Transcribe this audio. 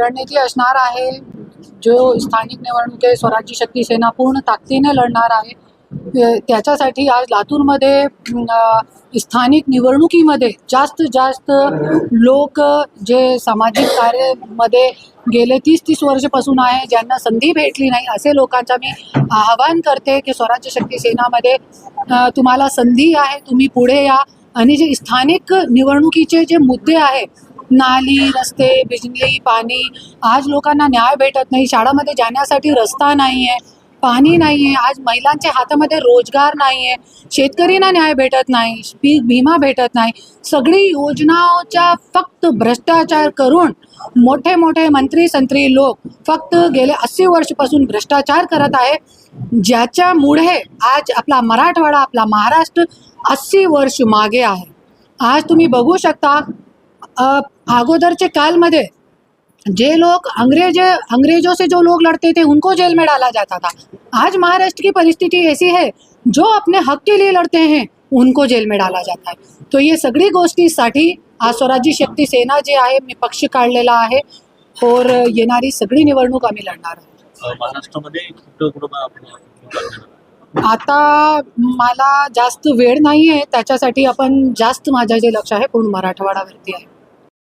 रणनीती असणार आहे. जो स्थानिक निवडणूक स्वराज्य शक्ती सेना पूर्ण ताकदीने लढणार आहे. त्याच्यासाठी आज लातूरमध्ये स्थानिक निवडणुकीमध्ये जास्त जास्त लोक जे सामाजिक कार्यामध्ये गेले तीस तीस वर्षापासून आहे ज्यांना संधी भेटली नाही असे लोकांचा मी आवाहन करते की स्वराज्य शक्ती सेनामध्ये तुम्हाला संधी आहे तुम्ही पुढे या. आणि जे स्थानिक निवडणुकीचे जे मुद्दे आहेत नाली रस्ते बिजली पाणी आज लोकांना न्याय भेटत नाही शाळामध्ये जाण्यासाठी रस्ता नाही आहे पाणी नाही आहे आज महिलांच्या हातामध्ये रोजगार नाही आहे शेतकरींना न्याय भेटत नाही. पीक विमा भेटत नाही. सगळी योजनाच्या फक्त भ्रष्टाचार करून मोठे मोठे मंत्री संत्री लोक फक्त गेले अस्सी वर्षपासून भ्रष्टाचार करत आहे. ज्याच्यामुळे आज आपला मराठवाडा आपला महाराष्ट्र अस्सी वर्ष मागे आहे. आज तुम्ही बघू शकता अगोदरचे कालमध्ये जे लोग अंग्रेज अंग्रेजों से जो लोग लड़ते थे उनको जेल में डाला जाता था। आज महाराष्ट्र की परिस्थिति ऐसी है जो अपने हक के लिए लड़ते हैं उनको जेल में डाला जाता है। तो ये सगळी गोष्टीसाठी आज स्वराज्य शक्ती सेना जे आहे मी पक्ष काढलेला आहे और येणारी सगळी निवडणूक आम्ही लढणार आहोत? आता मला जास्त वेळ नाही आहे त्याच्यासाठी आपण जास्त माझं जे लक्ष आहे पूर्ण मराठवाडावरती आहे.